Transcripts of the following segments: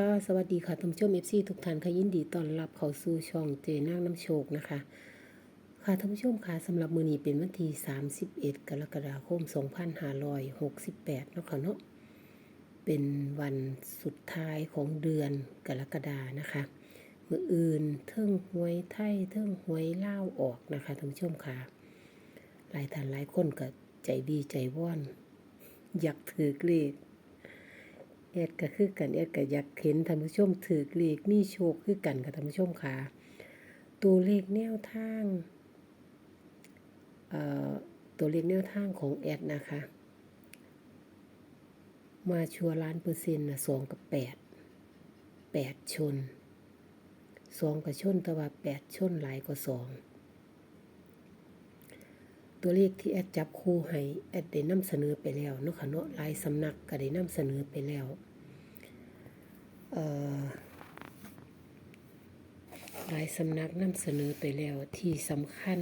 ค่ะ สวัสดีค่ะท่านผู้ชมเอฟซีทุกท่านค่ะยินดีต้อนรับเข้าสู่ช่องเจนางน้ำโชคนะคะ ค่ะท่านผู้ชมค่ะสำหรับมือนี้เป็นวันที่ 31 กรกฎาคม 2568เนาะค่ะเนาะเป็นวันสุดท้ายของเดือนกรกฎานะคะ มืออื่นเทิงหวยไทยเทิงหวยเล่าออกนะคะท่านผู้ชมค่ะหลายท่านหลายคนก็ใจดีใจว่อน อยากถือเลข แอดก็คือกันแอดก็อยากเห็นท่านผู้ชมถือเลขมีโชคคือกันค่ะท่านผู้ชมค่ะ ตัวเลขแนวทางเอ่อตัวเลขแนวทางของแอดนะคะ มาชัวร์ล้านเปอร์เซ็นต์นะสองกับแปดแปดชนสองกับชนแต่ว่าแปดชนหลายกว่าสองตัวเลขที่แอดจับคู่ให้แอดได้นำเสนอไปแล้วเนาะค่ะเนาะลายสำนักก็ได้นำเสนอไปแล้ว หลายสำนักนำเสนอไปแล้วที่สำคัญ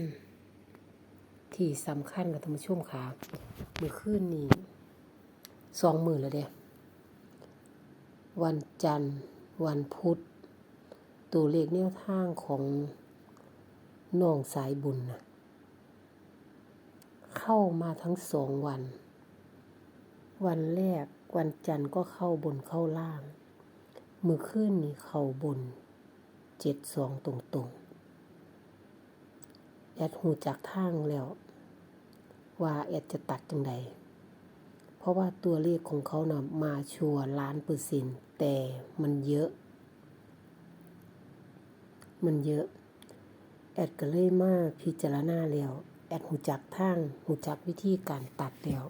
ที่สำคัญกับท่านผู้ชมค่ะเมื่อคืนนี้สองหมื่นแล้วเด้วันจันทร์ วันพุธ ตัวเลขแนวทางของน้องสายบุญนะเข้ามาทั้งสองวัน วันแรกวันจันทร์ก็เข้าบนเข้าล่าง มือขึ้นนี่เขาบนเจ็ดสองตรงๆแอดหูจากทางแล้ว ว่าแอดจะตัดจังใดเพราะว่าตัวเลขของเขานะ่ะมาชัวร์ล้านเปอร์เซ็นต์แต่มันเยอะ มันเยอะ แอดก็เลยมาพิจารณาแล้ว แอดหูจักทางหูจักวิธีการตัดแล้ว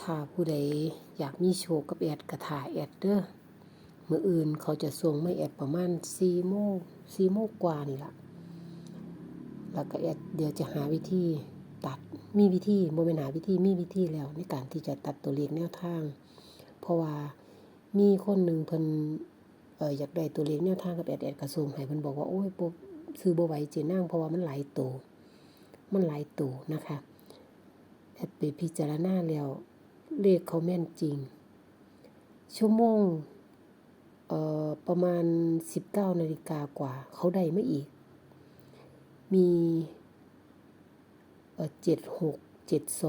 ถ้าผู้ใดอยากมีโชคกับแอดกระถ่ายแอดเด้อ มื่ออื่นเขาจะส่งไม่แอดประมาณสี่โมงสี่โมกว่านี่ละแล้วก็แอดเดี๋ยวจะหาวิธีตัดมีวิธีโมเป็นหาวิธีมีวิธีแล้ว ในการที่จะตัดตัวเลขแนวทาง เพราะว่ามีคนหนึ่งเพิ่นเอออยากได้ตัวเลขแนวทางกับแอดแอดกระทรวงให้เพิ่นบอกว่าโอ้ยบ่ซื้อบ่ไหวเจนั่งเพราะว่ามันหลายตัวมันหลายตัวนะคะแอดไปพิจารณาแล้วเลขเขาแม่นจริง ชั่วโมง เอ่อประมาณ 19นาฬิกากว่า เขาได้มาอีก มีเอ่อ7 6 7 2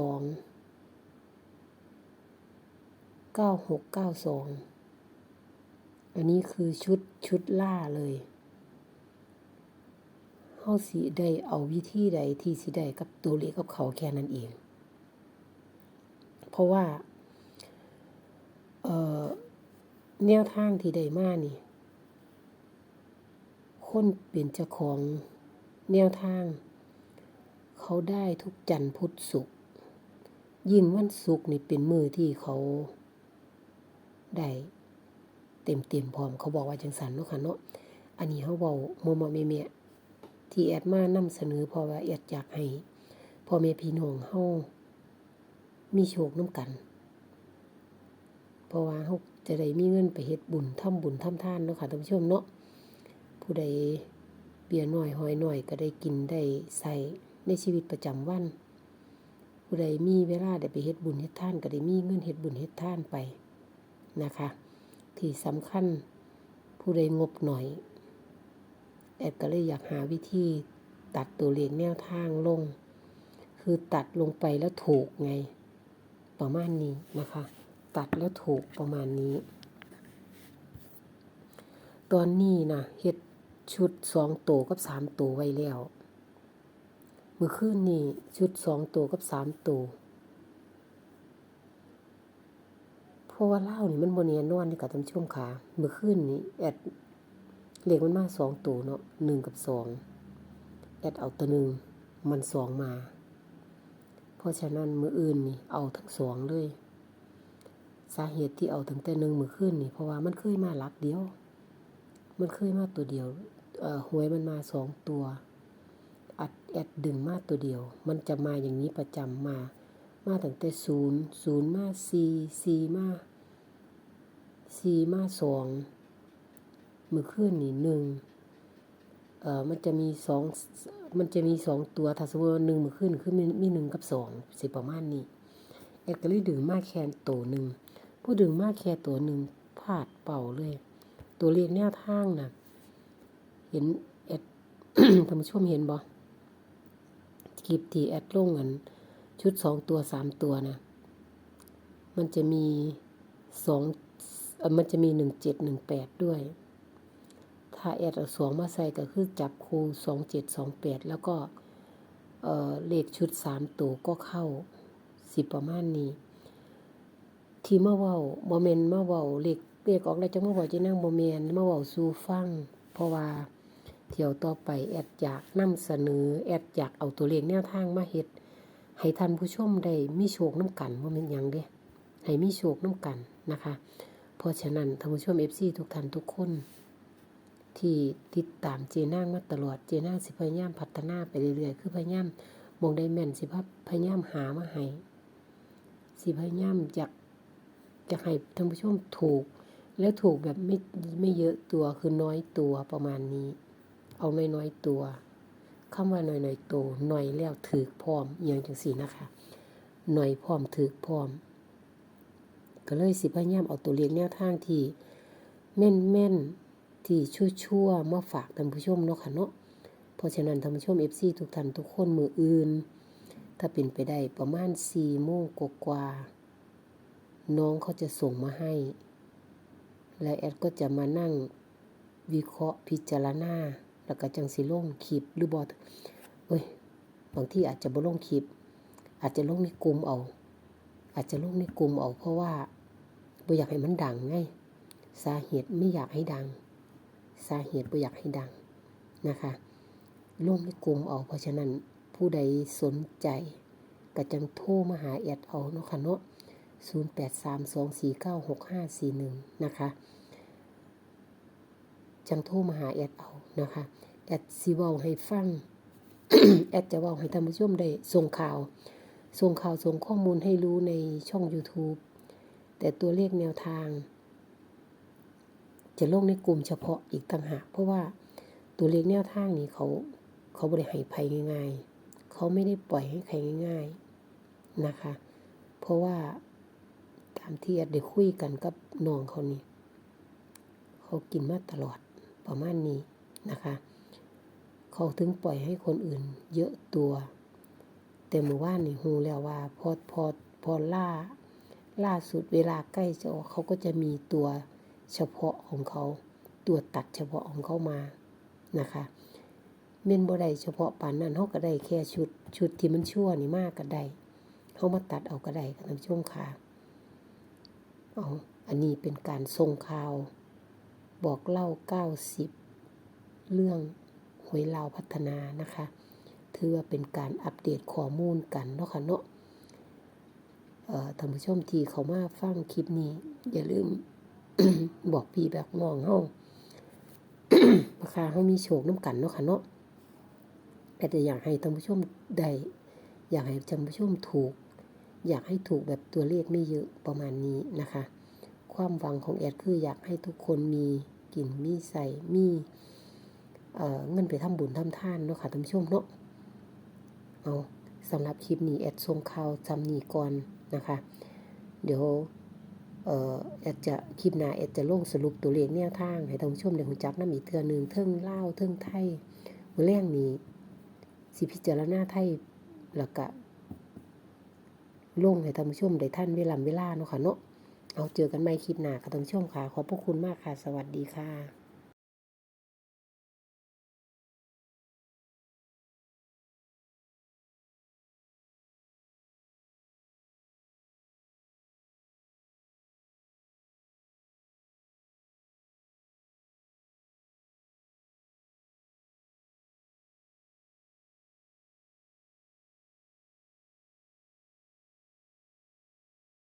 9 6 9 2อันนี้คือชุดชุดล่าเลยเฮาสิได้เอาวิธีใดที่สิได้กับตัวเลขกับเขาแค่นั้นเอง เพราะว่า เอ่อ แนวทางที่ได้มานี่ คนเป็นเจ้าของแนวทาง เขาได้ทุกจันทร์พุธศุกร์ยิ่งวันศุกร์นี่เป็นมือที่เขาได้เต็มเต็มพร้อมเขาบอกว่าจังสันเนาะค่ะเนาะอันนี้เขาบอกมอมอแม่แม่ที่แอดมานำเสนอเพราะว่าแอดอยากให้พ่อแม่พี่น้องเฮามีโชคนํกัน เพราะว่าเฮาจะได้มีเงินไปเฮ็ดบุญทำบุญทำทานเนาะค่ะท่านผู้ชมเนาะผู้ใดเบียน้อยหอยหน้อยก็ได้กินได้ใส่ในชีวิตประจำวัน ผู้ใดมีเวลาได้ไปเฮ็ดบุญเฮ็ดทานก็ได้มีเงินเฮ็ดบุญเฮ็ดทานไปนะคะ ที่สำคัญผู้ใดงบหน่อยแอดก็เลยอยากหาวิธีตัดตัวเลขแนวทางลง คือตัดลงไปแล้วถูกไง ประมาณนี้นะคะ ตัดแล้วถูกประมาณนี้ ตอนนี้นะเฮ็ดชุดสองตัวกับสามตัวไว้แล้วเมื่อคืนนี้ชุดสองตัวกับสามตัวเพราะว่าเล่านี่มันบนเนียนอนนี่กับท่านชมค่ะเมื่อคืนนี้แอดเลขมันมาสองตัวเนาะหนึ่งกับสองแอดเอาตัวหนึ่งมันสองมา เพราะฉะนั้นมืออื่นนี่เอาทั้งสองเลย สาเหตุที่เอาตั้งแต่หนึ่งมือขึ้นนี่เพราะว่ามันเคยมาลักเดียว มันเคยมาตัวเดียวเอ่อหวยมันมาสองตัว อัดแอดดึงมาตัวเดียว มันจะมาอย่างนี้ประจำมา มาตั้งแต่ศูนย์ศูนย์มาสี่สี่มาสี่มาสองมือขึ้นนี่หนึ่งเอ่อมันจะมีสองมันจะมีสองตัวถ้าสมมติว่าหนึ่งมือขึ้นคือมีมีหนึ่งกับสองสิประมาณนี้แอดก็เลยดึงมาแค่ตัวหนึ่ง ผู้ดึงมาแค่ตัวหนึ่งพลาดเป่าเลย ตัวเลขแนวทางน่ะ เห็นแอดท่านผู้ชมเห็นบ่คลิปที่แอดลงอัน ชุดสองตัวสามตัวนะมันจะมีสองมันจะมีหนึ่งเจ็ดหนึ่งแปดด้วย ถ้าแอดเอาสองมาใส่ก็คือจับคูสองเจ็ดสองแปดแล้วก็ เออเลขชุดสามตัวก็เข้าสิประมาณนี้ ที่มาเว้าบ่แม่นมาเว้าเลขเลขออกแล้วจังมาเว้าจะนั่งบ่แม่นมาเว้าสู่ฟัง เพราะว่าเที่ยวต่อไปแอดอยากนำเสนอแอดอยากเอาตัวเลขแนวทางมาเฮ็ดให้ท่านผู้ชมได้มีโชคน้ำกันว่ามันหยังเด้ให้มีโชคน้ำกันนะคะ เพราะฉะนั้นท่านผู้ชม FC ทุกท่านทุกคน ที่ติดตามเจนางมาตลอดเจนางสิพยายามพัฒนาไปเรื่อยๆ คือพยายามมองได้แม่นสิพยายามหามาให้สิพยายามอยาก อยากให้ท่านผู้ชมถูก แล้วถูกแบบไม่ไม่เยอะตัวคือน้อยตัวประมาณนี้ เอาน้อยๆตัวคำว่าน้อยๆตัวหน่อยแล้วถือพร้อมอย่างจังสี่นะคะ หน่อยพร้อมถือพร้อม ก็เลยสิพยายามเอาตัวเลขแนวทางที่แม่นแม่นที่ชั่วๆมาฝากท่านผู้ชมเนาะค่ะเนาะเพราะฉะนั้นท่านผู้ชม FC ทุกท่านทุกคนมืออื่น ถ้าเป็นไปได้ประมาณ4โมงกว่า น้องเขาจะส่งมาให้ และแอดก็จะมานั่งวิเคราะห์พิจารณา แล้วก็จังสิลงคลิปหรือบอเอ้ย บางที่อาจจะบ่ลงคลิป อาจจะลงในกลุ่มเอา อาจจะลงในกลุ่มเอาเพราะว่าบ่อยากให้มันดังไง สาเหตุไม่อยากให้ดัง สาเหตุบ่อยากให้ดังนะคะลงในกลุ่มเอาเพราะฉะนั้นผู้ใดสนใจก็จังโทรมาหาแอดเอาเนาะค่ะเนาะ 0832496541 นะคะ จังโทรมาหาแอดเอานะคะ แอดสิเว้าให้ฟัง แอดจะว้าให้ท่านผู้ชมได้ส่งข่าว ส่งข่าวส่งข้อมูลให้รู้ในช่อง YouTube แต่ตัวเลขแนวทาง จะลงในกลุ่มเฉพาะอีกต่างหาก เพราะว่าตัวเลขแนวทางนี้เขาเขาบริให้ภัยง่าย ๆ เขาไม่ได้ปล่อยให้ใครง่าย ๆ นะคะ เพราะว่าามที่แอดได้คุยกันกับน้องเขานี่เขากินมาตลอดประมาณนี้นะคะ เขาถึงปล่อยให้คนอื่นเยอะตัว แต่เมื่อวานนี่ฮูแล้วว่า พอพอพอล่า ล่าสุดเวลาใกล้จะออกเขาก็จะมีตัวเฉพาะของเขา ตัวตัดเฉพาะของเขามานะคะเม่นบ่ได้เฉพาะปานนั้นเขาก็ได้แค่ชุด ชุดที่มันชั่วนี่มากก็ได้เขามาตัดเอาก็ได้ค่ะท่านผู้ชมค่ะ เอาอันนี้เป็นการส่งข่าว บอกเล่า90เรื่องหวยลาวพัฒนานะคะ ถือว่าเป็นการอัปเดตข้อมูลกันเนาะค่ะเนาะท่านผู้ชมที่เขามาฟังคลิปนี้ อย่าลืมบอกพี่แบบน้องเฮาราคาเฮามีโชคน้ำกันเนาะค่ะเนาะแต่อยากให้ท่านผู้ชมได้ อยากให้ท่านผู้ชมถูก อยากให้ถูกแบบตัวเลขไม่เยอะประมาณนี้นะคะ ความหวังของแอดคืออยากให้ทุกคนมีกินมีใส่มีเเงินไปทำบุญทำทานเนาะค่ะท่านผู้ชมเนาะเอาสำหรับคลิปนี้แอดส่งข่าวจำนีก่อนนะคะ เดี๋ยวแอดจะคลิปหน้าแอดจะลงสรุปตัวเลขแนวทาง ให้ท่านผู้ชมได้รู้จักน้ำอีกเทื่อหนึ่งเทิงเลาเทิงไทยมื้อแรงนี้สิพิจารณาไทยแล้วก็ ลงให้ท่านผู้ชมได้ท่านเวลาเวลาเนาะค่ะเนาะเอาเจอกันใหม่คลิปหน้าค่ะท่านผู้ชมค่ะ ขอบพระคุณมากค่ะ สวัสดีค่ะ